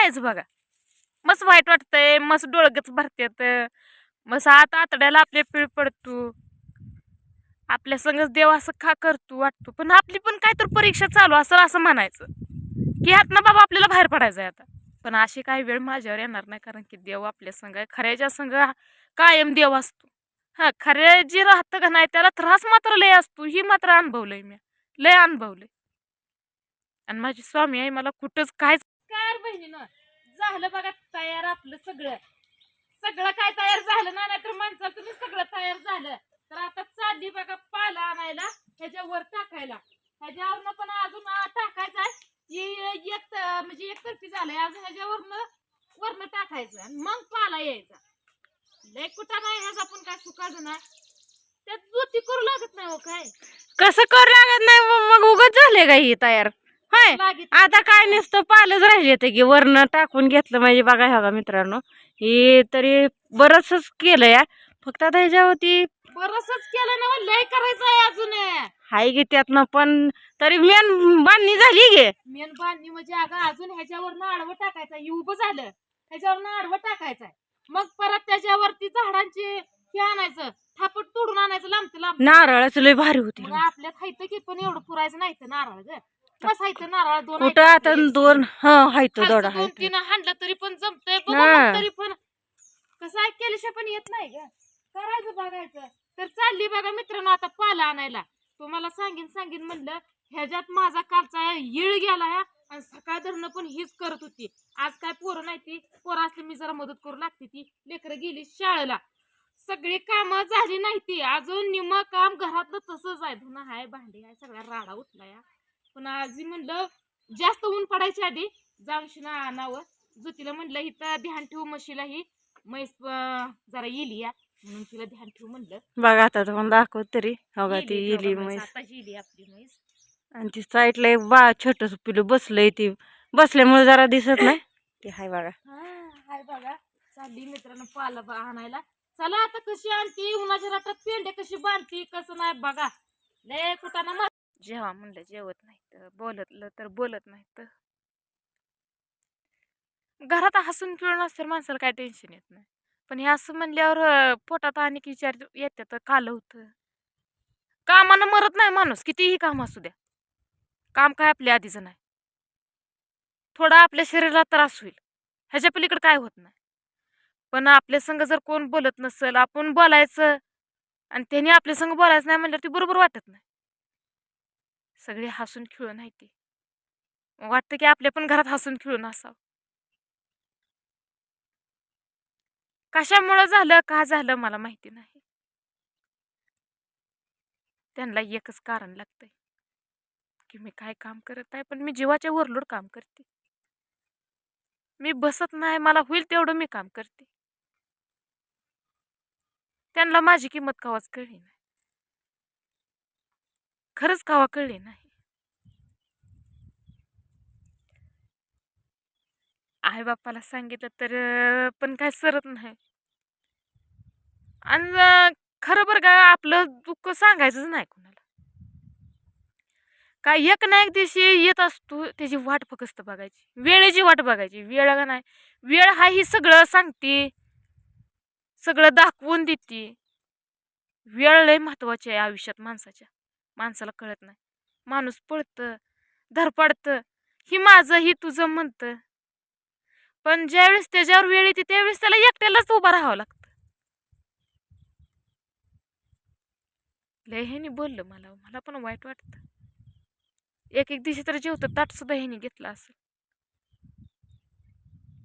खायचं बघा. मस्त वाईट वाटतंय मस्त डोळगच भरत्यात. मस्त आत आतड्याला आपले पीळ पडतो. आपल्या संगच देव असं खा करतो वाटतो. पण आपली पण काय तर परीक्षा चालू असेल असं म्हणायचं. की ह्यातनं बाबा आपल्याला बाहेर पडायचं आहे आता. पण अशी काही वेळ माझ्यावर येणार नाही कारण की देव आपल्या संग आहे. खऱ्याच्या संग कायम देव असतो. हा खऱ्या जे राहतं का नाही त्याला त्रास मात्र लय असतो. ही मात्र अनुभवलंय मी. लय अनुभवलंय. आणि माझी स्वामी आहे मला कुठंच कायच कार बहिणीनं झालं बघा तयार आपलं सगळं. सगळं काय तयार झालं ना नाहीतर माणसा तुम्ही सगळं तयार झालं. तर आता चालली बघा पाला आणायला ह्याच्यावर टाकायला. ह्याच्यावरनं पण अजून टाकायचा एक म्हणजे एक तर्फी झालंय. अजून ह्याच्यावरनं वरनं टाकायचं आणि मग पाला यायचा. लय कुठं नाही ह्याचा पण काय सुकायचं ना त्यात जोती करू लागत नाही हो काय? कसं करू लागत नाही मग- मग उगत झाले का ही तयार? हाय आता काय नुसतं पालच राहिले ते की वरनं टाकून घेतलं म्हणजे बघा ह्या मित्रांनो हे तरी बरंचच केलं या फक्त आता ह्याच्यावरती बरसच केलं ना मग लय करायचं आहे अजून. हाय की त्यातनं पण तरी मेन बांधणी झाली गे मेन बांधणी म्हणजे अगं अजून ह्याच्यावरनं आडवं टाकायचं. हे उभं झालं. ह्याच्यावरनं आडवं टाकायचं. मग परत त्याच्यावरती झाडांचे हे आणायचं थापट तोडून आणायचं लांबत लांब नारळाचं लय भारी होती. मग आपल्यात हायत की पण एवढं पुरायचं नाही तर नारळ ग. हायत नारळ दोन कुठं आहेत आता. दोन हा हाय तो खालचं दोडा दोन तीन हाणलं तरी पण जमतंय बघू हा. मग तरी पण. कसं आहे केल्याशिवाय पण येत नाही ग. करायचं बघायचं. तर चालली बघा मित्रांनो आता पाला आणायला. तुम्हाला सांगीन सांगीन म्हणलं ह्याच्यात माझा कालचा येळ गेला या आणि सकाळ धरणं पण हीच करत होती. आज काय पोरं नाही ती. पोरं असली मी जरा मदत करू लागते ती. लेकरं गेली शाळेला. सगळी कामं झाली नाही ती. अजून निम काम घरातलं तसंच आहे. धुणं हाय भांडी आहे सगळ्या राडा उठला या पण आजी म्हणलं जास्त ऊन पडायच्या आधी जाऊन शिना आणावं. ज्योतीला म्हणलं इथं ध्यान ठेवू म्हशीला ही. म्हैस जरा येली या. म्हणून तिला ध्यान ठेवू म्हणलं. बघा आता तुम्हाला दाखवत तरी. हो का ती येली बघा म्हैस, आताच आपली म्हैस. आणि ती साईडला एक बा छोटस पिलू बसलंय ती. बसल्यामुळे जरा दिसत नाही. ती हाय बघा. हा हाय बघा. चालली मित्रांनो पाला बा आणायला. चला आता कशी आणती? उन्हाच्या राटात पेंडे कशी बांधती? कसं नाही बघा. लय मग जेव्हा म्हणलं जेवत नाही. तर बोलतलं तर बोलत नाही तर. घरात हसून खेळून असतं माणसाला काय टेन्शन येत नाही. पण हे असं म्हणल्यावर पोटात आणि विचार येते तर काल होतं. कामानं मरत नाही माणूस कितीही काम असू द्या. काम काय आपल्या आधीचं नाही. थोडा आपल्या शरीराला त्रास होईल. ह्याच्या पलीकडे काय होत नाही. पण आपल्या संग जर कोण बोलत नसेल आपण बोलायचं आणि त्यांनी आपल्या संग बोलायचं नाही म्हणल्यावर ती बरोबर वाटत नाही. सगळे हसून खेळून आहे ते. वाटतं की आपल्या पण घरात हसून खेळून असावं. कशामुळं झालं का झालं मला माहिती नाही. त्यांना एकच कारण लागतंय की मी काय काम करत आहे पण मी जीवाच्या वरलोड काम करते. मी बसत नाही मला होईल तेवढं मी काम करते. त्यांना माझी किंमत कावाच कळली नाही. खरंच कावा कळले नाही. आई बाप्पाला सांगितलं तर पण काय सरत नाही. आणि खरं बरं का आपलं दुःख सांगायचंच नाही कोणाला. काय एक ना एक दिवशी येत असतो त्याची वाट फक्त बघायची. वेळेची वाट बघायची. वेळ का नाही? वेळ हा ही सगळं सांगते. सगळं दाखवून देते. वेळ लय महत्वाची आहे आयुष्यात माणसाच्या. माणसाला कळत नाही. माणूस पळतं धरपडतं. ही माझं ही तुझं म्हणतं. पण ज्यावेळेस त्याच्यावर वेळ येते त्यावेळेस त्याला एकट्यालाच उभं राहावं लागतं. लय ह्यानी बोललं मला हो. मला पण वाईट वाटतं. एक एक दिवशी तर जेवतं ताट सुद्धा ह्यानी घेतलं असेल.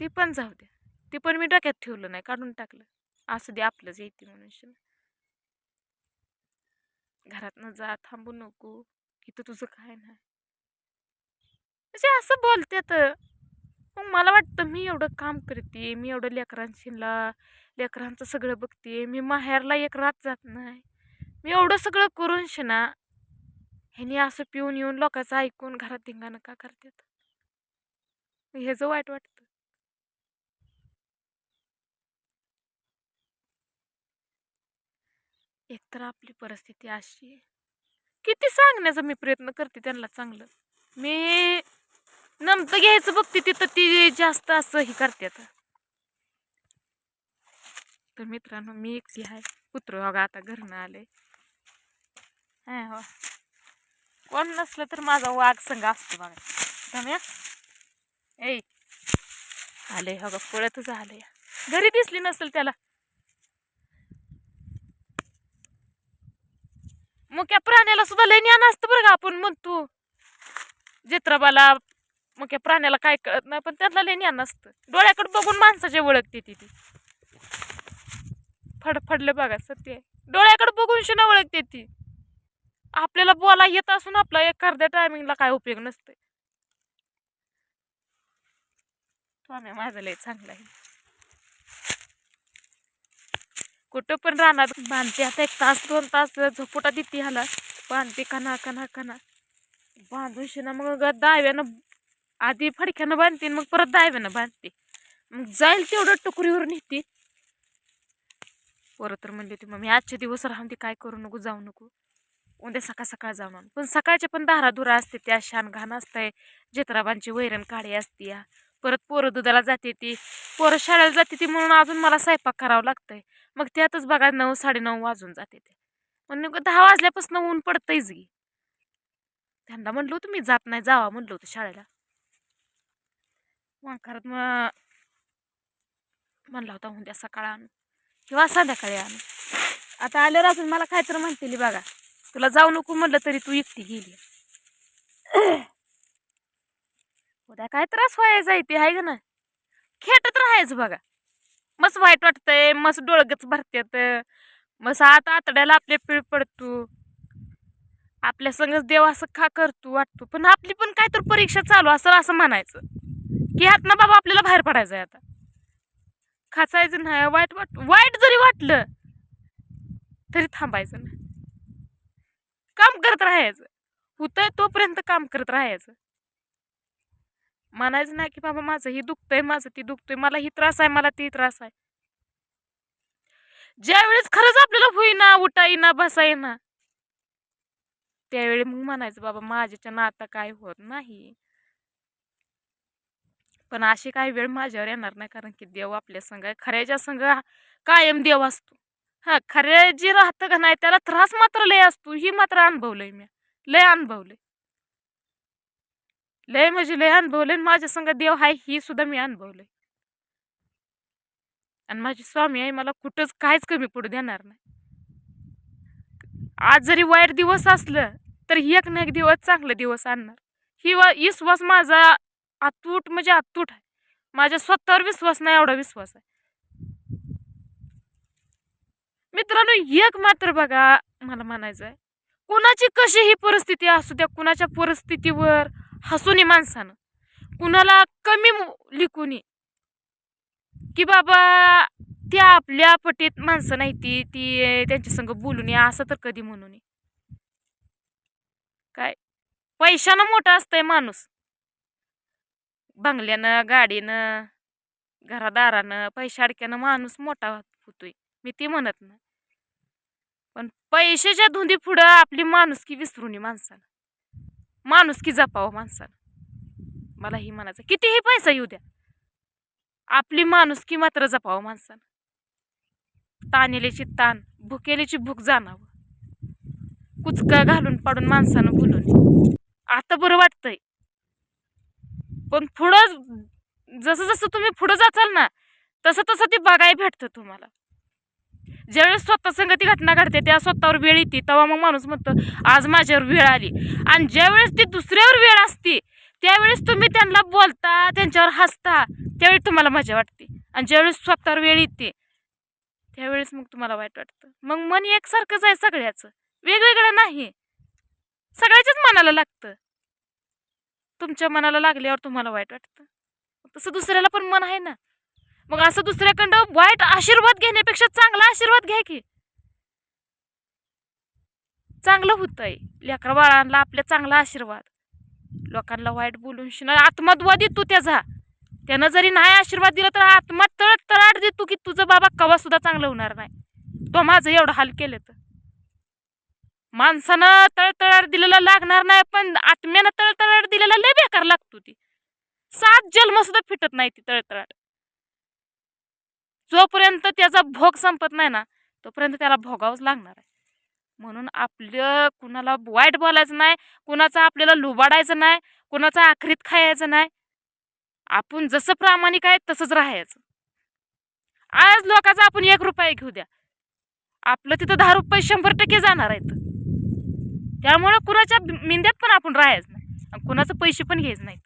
ती पण जाऊ द्या. ती पण मी डोक्यात ठेवलं नाही काढून टाकलं. असं दे आपलंच येते म्हणून घरातनं जा थांबू नको. इथं तुझं काय नाही. म्हणजे असं बोलतात मग मला वाटतं मी एवढं काम करते मी एवढं लेकरांशीला लेकरांचं सगळं बघते मी माहेरला एक रात जात नाही. मी एवढं सगळं करून शिना ह्यानी असं पिऊन येऊन लोकांचं ऐकून घरात धिंगाणं का करतात ह्याचं वाईट वाटतं. एकतर आपली परिस्थिती अशी आहे. किती सांगण्याचा मी प्रयत्न करते त्यांना चांगलं. मी नमतं घ्यायचं बघते तिथं ती जास्त असं हे करतात तर मित्रांनो मी एकटी आहे. कुत्र बघा आता घरनं आले हो कोण नसलं तर माझा वाघ संघ असतो बघा. रम्या ए आले हो गा पळतच आले घरी दिसली नसेल त्याला. मुक्या प्राण्याला सुद्धा लय ज्ञान असतं बरं का आपण म्हणतो. जित्राबाला मुक्या प्राण्याला काय कळत नाही पण त्यातला लय ज्ञान असतं. डोळ्याकडे बघून माणसाची ओळखते ती ती. फडफडलं बघा सत्य आहे. डोळ्याकडे बघून शिना ओळखते ती. आपल्याला बोला येत असून आपला एक अर्ध्या टायमिंगला काय उपयोग नसतोय. माझा माझं लय चांगलं आहे. कुठं पण राहणार. बांधते आता एक तास दोन तास झोपुटा देते ह्याला. बांधते कना कणा कणा बांधून शिना मग ग दाव्यानं आधी फडक्यानं बांधते मग परत दाव्यानं बांधते मग जाईल तेवढं टुकरीवर नेते. परत तर म्हणले होते मग मी आजचे दिवस राहून ते काय करू नको जाऊ नको. उद्या सकाळ सकाळ जाऊन पण सकाळचे पण धारा धुरा असते त्या शान घाण असतंय. जत्राबांची वैरण काळी असते या परत पोरं दुधाला जाते ती. पोरं शाळेला जाते ती म्हणून अजून मला स्वयंपाक करावं लागतंय. मग त्यातच बघा नऊ साडेनऊ वाजून जाते ते. म्हणून दहा वाजल्यापासून ऊन पडतंयच गी त्यांना म्हणलं होतं मी जात नाही जावा म्हणलं होतं शाळेला. मग खरंच मग म्हणला होता उद्या सकाळ आणू. किंवा संध्याकाळी आणू. आता आल्यावर अजून मला काय तर म्हणतेली बघा. तुला जाऊ नको म्हणलं तरी तू एकटी गेली. उद्या काय त्रास व्हायचा आहे ते आहे का ना खेटत राहायचं बघा. मस्त वाईट वाटतंय मस्त डोळगच भरतात मस्त आता आतड्याला आपले पिळ पडतो. आपल्या संगच देव असं खा करतो वाटतो. पण आपली पण काय तर परीक्षा चालू असं असं म्हणायचं. की ह्यात ना बाबा आपल्याला बाहेर पडायचं आहे आता. खाचायचं नाही वाईट वाट वाईट जरी वाटलं तरी थांबायचं नाही. काम करत राहायचं. होतंय तोपर्यंत काम करत राहायचं. म्हणायचं नाही की बाबा माझं ही दुखतंय माझं ती दुखतंय मला ही त्रास आहे मला ती त्रास आहे. ज्यावेळेस खरंच आपल्याला होईना उठा येईना बसा येईना त्यावेळी मग म्हणायचं बाबा माझ्याच्या नाता काय होत नाही. पण अशी काही वेळ माझ्यावर येणार नाही कारण की देव आपल्या संघ आहे. खऱ्याच्या संघ कायम देव असतो. हा खरे जे राहतं का नाही त्याला त्रास मात्र लय असतो. ही मात्र अनुभवलंय मी. लय अनुभवलंय. लय म्हणजे लय अनुभवले आणि माझ्या संग देव आहे ही सुद्धा मी अनुभवले आणि माझी स्वामी आहे मला कुठंच काहीच कमी पडू देणार नाही. आज जरी वाईट दिवस असलं तर एक ना एक दिवस चांगला दिवस आणणार. ही वा विश्वास माझा अतूट म्हणजे अतूट आहे. माझ्या स्वतःवर विश्वास नाही एवढा विश्वास आहे. मित्रांनो एक मात्र बघा मला म्हणायचं आहे कुणाची कशी ही परिस्थिती असू द्या कुणाच्या परिस्थितीवर हसूनी माणसानं. कुणाला कमी मु- लिखूनी की बाबा त्या आपल्या पटीत माणसं नाही ती ती त्यांच्या संग बोलून या असं तर कधी म्हणू नये काय? पैशानं मोठा असतंय माणूस. बंगल्यानं गाडीनं घरादारानं पैशा अडक्यानं माणूस मोठा होतोय. मी ते म्हणत ना पण पैशाच्या धुंदी पुढं आपली माणुसकी विसरून माणसानं. माणूस माणुसकी जपावं माणसानं मला ही म्हणायचं कितीही पैसा येऊ द्या. आपली माणुसकी मात्र जपावं माणसानं तानेलेची तान भुकेलेची भूक जाणावं. कुचका घालून पाडून माणसानं बोलून. आता बरं वाटतंय. पण पुढं जसं जसं तुम्ही पुढं जाचाल ना तसं तसं ते बघायला भेटतं तुम्हाला. ज्यावेळेस स्वतः संगती घटना घडते त्या स्वतःवर वेळ येते. तेव्हा मग माणूस म्हणतो आज माझ्यावर वेळ आली. आणि ज्यावेळेस ती दुसऱ्यावर वेळ असते त्यावेळेस तुम्ही त्यांना बोलता त्यांच्यावर हसता त्यावेळी तुम्हाला मजा वाटते. आणि ज्यावेळेस स्वतःवर वेळ येते त्यावेळेस मग तुम्हाला वाईट वाटतं. मग मन एकसारखंच आहे सगळ्याचं. वेगवेगळं नाही. सगळ्याच्याच मनाला लागतं. तुमच्या मनाला लागल्यावर तुम्हाला वाईट वाटतं. तसं दुसऱ्याला पण मन आहे ना. मग असं दुसऱ्याकडं वाईट आशीर्वाद घेण्यापेक्षा चांगला आशीर्वाद घ्या की. चांगलं होतंय. लेकरा बाळांना आपल्या चांगला आशीर्वाद. लोकांना वाईट बोलून शिना आत्मद्वा देतो त्याचा. त्यानं जरी नाही आशीर्वाद दिला तर आत्मा तळत तळाट देतो की तुझं बाबा कवा सुद्धा चांगलं होणार नाही. तो माझं एवढं हाल केलं तर. माणसानं तळतळाट दिलेला लागणार नाही पण आत्म्यानं तळतळाट दिलेला लय बेकार लागतो ती. सात जन्म सुद्धा फिटत नाही ती तळतळाट जोपर्यंत त्याचा भोग संपत नाही ना तोपर्यंत त्याला भोगावंच लागणार आहे. म्हणून आपलं कुणाला वाईट बोलायचं नाही कुणाचं आपल्याला लुबाडायचं नाही कुणाचा आखरीत खायचं नाही. आपण जसं प्रामाणिक आहे तसंच राहायचं. आज लोकांचा आपण एक रुपये घेऊ द्या. आपलं तिथं दहा रुपये शंभर टक्के जाणार आहेत. त्यामुळं कुणाच्या मिंद्यात पण आपण राहायचं नाही. आणि कुणाचं पैसे पण घ्यायचं नाहीत.